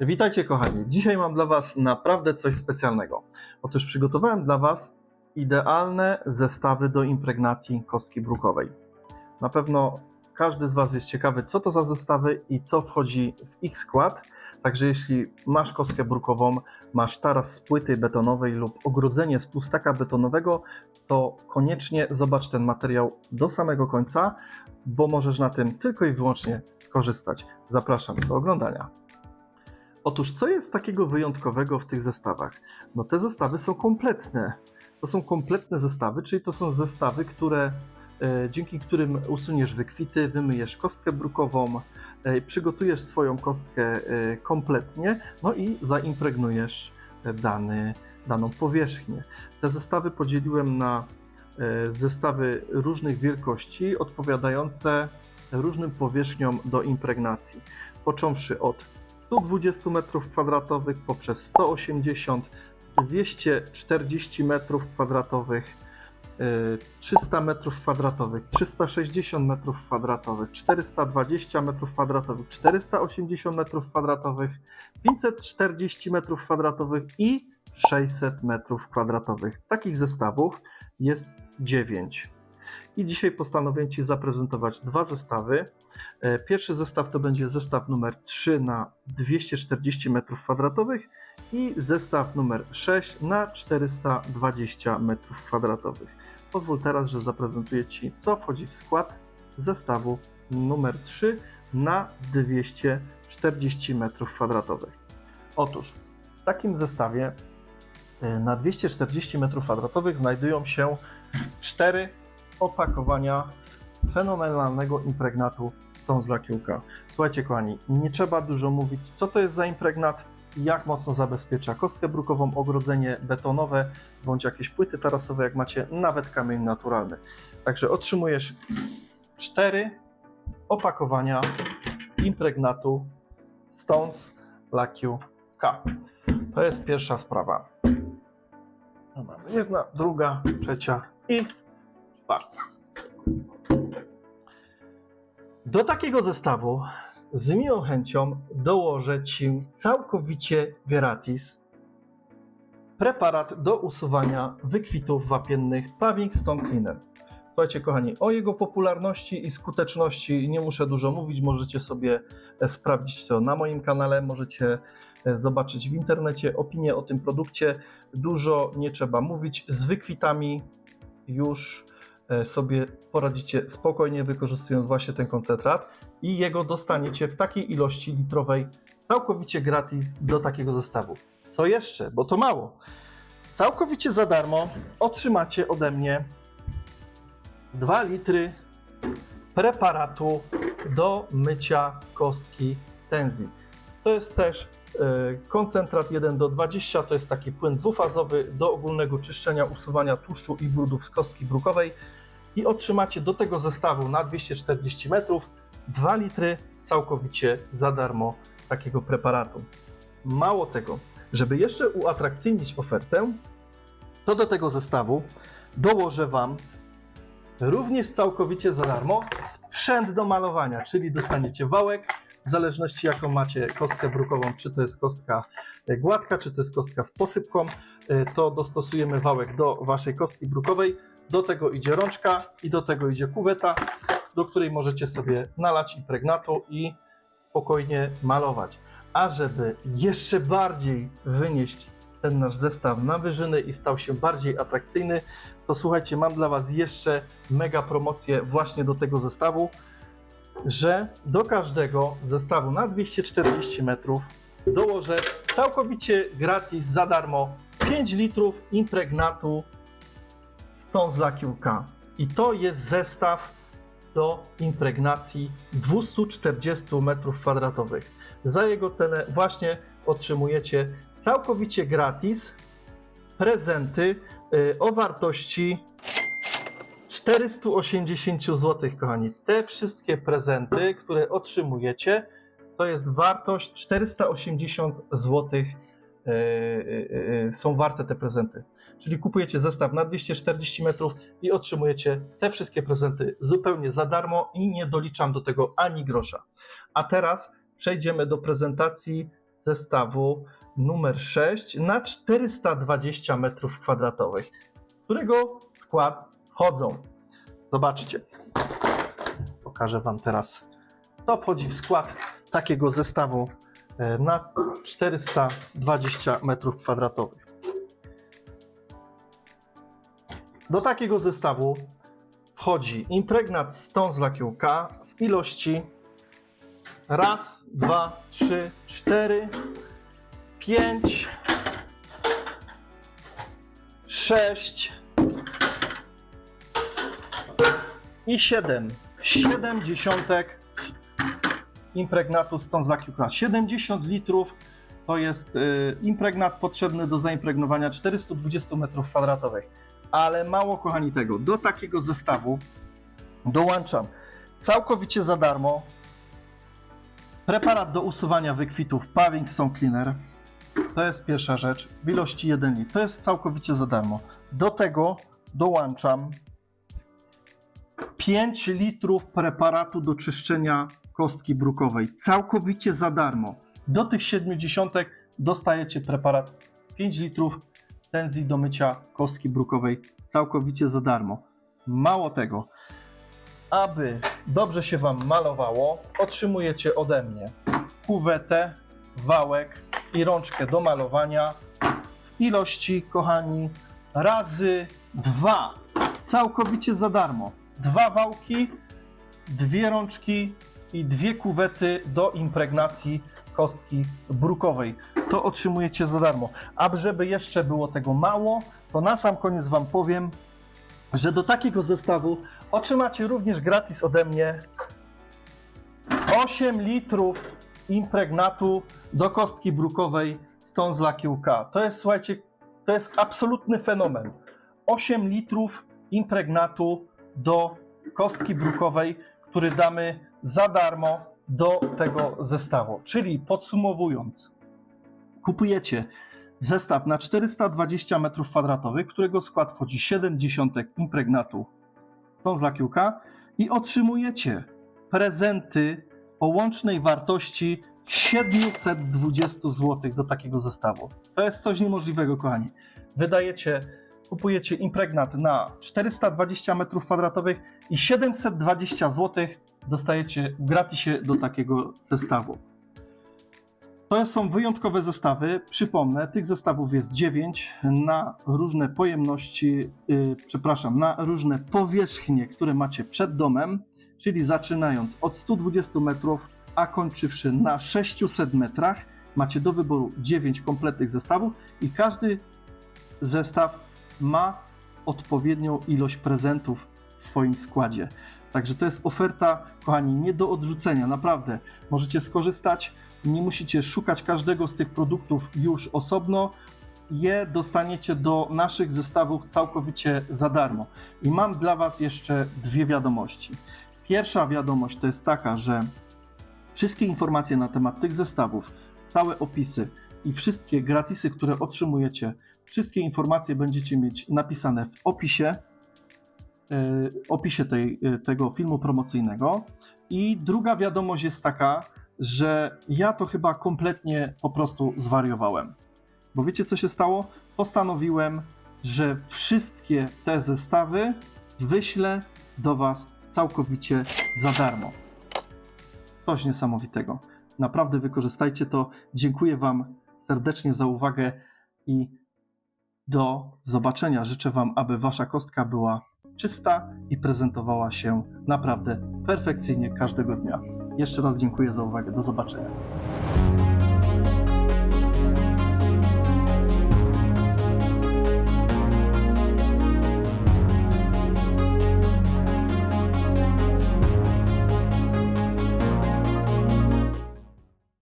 Witajcie kochani. Dzisiaj mam dla Was naprawdę coś specjalnego. Otóż przygotowałem dla Was idealne zestawy do impregnacji kostki brukowej. Na pewno każdy z Was jest ciekawy, co to za zestawy i co wchodzi w ich skład. Także jeśli masz kostkę brukową, masz taras z płyty betonowej lub ogrodzenie z pustaka betonowego, to koniecznie zobacz ten materiał do samego końca, bo możesz na tym tylko i wyłącznie skorzystać. Zapraszam do oglądania. Otóż, co jest takiego wyjątkowego w tych zestawach? No, te zestawy są kompletne. To są kompletne zestawy, czyli to są zestawy, które, e, dzięki którym usuniesz wykwity, wymyjesz kostkę brukową, e, przygotujesz swoją kostkę e, kompletnie, no i zaimpregnujesz dany, daną powierzchnię. Te zestawy podzieliłem na zestawy różnych wielkości, odpowiadające różnym powierzchniom do impregnacji. Począwszy od 120 m2 poprzez 180, 240 m2, 300 m2, 360 m2, 420 m2, 480 m2, 540 m2 i 600 m2. Takich zestawów jest 9. I dzisiaj postanowiłem Ci zaprezentować dwa zestawy. E, Pierwszy zestaw to będzie zestaw numer 3 na 240 m2 i zestaw numer 6 na 420 m2. Pozwól teraz, że zaprezentuję Ci, co wchodzi w skład zestawu numer 3 na 240 m2. Otóż w takim zestawie e, na 240 m2 znajdują się cztery opakowania fenomenalnego impregnatu Stones Lakiuka. Słuchajcie kochani, nie trzeba dużo mówić, co to jest za impregnat, jak mocno zabezpiecza kostkę brukową, ogrodzenie betonowe, bądź jakieś płyty tarasowe, jak macie, nawet kamień naturalny. Także otrzymujesz cztery opakowania impregnatu Stones Lakiu K. To jest pierwsza sprawa. Jedna, druga, trzecia i czwarta. Do takiego zestawu z miłą chęcią dołożę Ci całkowicie gratis preparat do usuwania wykwitów wapiennych Paving Stone Cleaner. Słuchajcie, kochani, o jego popularności i skuteczności nie muszę dużo mówić. Możecie sobie e, sprawdzić to na moim kanale, możecie e, zobaczyć w internecie opinię o tym produkcie. Dużo nie trzeba mówić. Z wykwitami już sobie poradzicie spokojnie, wykorzystując właśnie ten koncentrat i jego dostaniecie w takiej ilości litrowej całkowicie gratis do takiego zestawu. Co jeszcze? Bo to mało. Całkowicie za darmo otrzymacie ode mnie 2 litry preparatu do mycia kostki Tenzi. To jest też e, koncentrat 1 do 20, to jest taki płyn dwufazowy do ogólnego czyszczenia, usuwania tłuszczu i brudów z kostki brukowej i otrzymacie do tego zestawu na 240 metrów 2 litry całkowicie za darmo takiego preparatu. Mało tego, żeby jeszcze uatrakcyjnić ofertę, to do tego zestawu dołożę Wam również całkowicie za darmo sprzęt do malowania, czyli dostaniecie wałek, w zależności jaką macie kostkę brukową, czy to jest kostka e, gładka, czy to jest kostka z posypką, e, to dostosujemy wałek do Waszej kostki brukowej. Do tego idzie rączka i do tego idzie kuweta, do której możecie sobie nalać impregnatu i spokojnie malować. A żeby jeszcze bardziej wynieść ten nasz zestaw na wyżyny i stał się bardziej atrakcyjny, to słuchajcie, mam dla Was jeszcze mega promocję właśnie do tego zestawu, że do każdego zestawu na 240 metrów dołożę całkowicie gratis za darmo 5 litrów impregnatu Stones Lucky K. I to jest zestaw do impregnacji 240 m2. Za jego cenę właśnie otrzymujecie całkowicie gratis prezenty y, o wartości 480 zł, kochani. Te wszystkie prezenty, które otrzymujecie, to jest wartość 480 zł. y, y, y, Są warte te prezenty. Czyli kupujecie zestaw na 240 metrów i otrzymujecie te wszystkie prezenty zupełnie za darmo i nie doliczam do tego ani grosza. A teraz przejdziemy do prezentacji zestawu numer 6 na 420 m2, którego skład wchodzą. Zobaczcie. Pokażę Wam teraz, co wchodzi w skład takiego zestawu e, na 420 m2. Do takiego zestawu wchodzi impregnat Stones Lakiu K w ilości raz, dwa, trzy, cztery, pięć, sześć i siedem. Siedem dziesiątek impregnatu Stones K. 70 litrów to jest y, impregnat potrzebny do zaimpregnowania 420 m2 ale mało kochani tego. Do takiego zestawu dołączam całkowicie za darmo preparat do usuwania wykwitów Paving Stone Cleaner. To jest pierwsza rzecz w ilości 1 litr. To jest całkowicie za darmo. Do tego dołączam 5 litrów preparatu do czyszczenia kostki brukowej. Całkowicie za darmo. Do tych 70 dostajecie preparat 5 litrów tenzji do mycia kostki brukowej całkowicie za darmo. Mało tego, aby dobrze się Wam malowało, otrzymujecie ode mnie kuwetę, wałek i rączkę do malowania w ilości, kochani, razy dwa. Całkowicie za darmo. Dwa wałki, dwie rączki i dwie kuwety do impregnacji kostki brukowej. To otrzymujecie za darmo. A żeby jeszcze było tego mało, to na sam koniec Wam powiem, że do takiego zestawu otrzymacie również gratis ode mnie 8 litrów impregnatu do kostki brukowej Stones Lucky UK. To jest, słuchajcie, to jest absolutny fenomen. 8 litrów impregnatu do kostki brukowej, który damy za darmo do tego zestawu. Czyli podsumowując, kupujecie zestaw na 420 m2, którego skład wchodzi 70 impregnatu Stones Lucky UK i otrzymujecie prezenty o łącznej wartości 720 zł do takiego zestawu. To jest coś niemożliwego, kochani. Wydajecie, kupujecie impregnat na 420 m2 i 720 zł dostajecie w gratisie do takiego zestawu. To są wyjątkowe zestawy. Przypomnę, tych zestawów jest 9 na różne pojemności, yy, przepraszam, na różne powierzchnie, które macie przed domem, czyli zaczynając od 120 metrów, a kończywszy na 600 metrach. Macie do wyboru 9 kompletnych zestawów i każdy zestaw ma odpowiednią ilość prezentów w swoim składzie. Także to jest oferta, kochani, nie do odrzucenia, naprawdę. Możecie skorzystać, nie musicie szukać każdego z tych produktów już osobno. Je dostaniecie do naszych zestawów całkowicie za darmo. I mam dla Was jeszcze dwie wiadomości. Pierwsza wiadomość to jest taka, że wszystkie informacje na temat tych zestawów, całe opisy i wszystkie gratisy, które otrzymujecie, wszystkie informacje będziecie mieć napisane w opisie y, opisie tej, y, tego filmu promocyjnego. I druga wiadomość jest taka, że ja to chyba kompletnie po prostu zwariowałem. Bo wiecie, co się stało? Postanowiłem, że wszystkie te zestawy wyślę do Was całkowicie za darmo. Coś niesamowitego. Naprawdę wykorzystajcie to. Dziękuję Wam serdecznie za uwagę i do zobaczenia. Życzę Wam, aby Wasza kostka była czysta i prezentowała się naprawdę perfekcyjnie każdego dnia. Jeszcze raz dziękuję za uwagę. Do zobaczenia.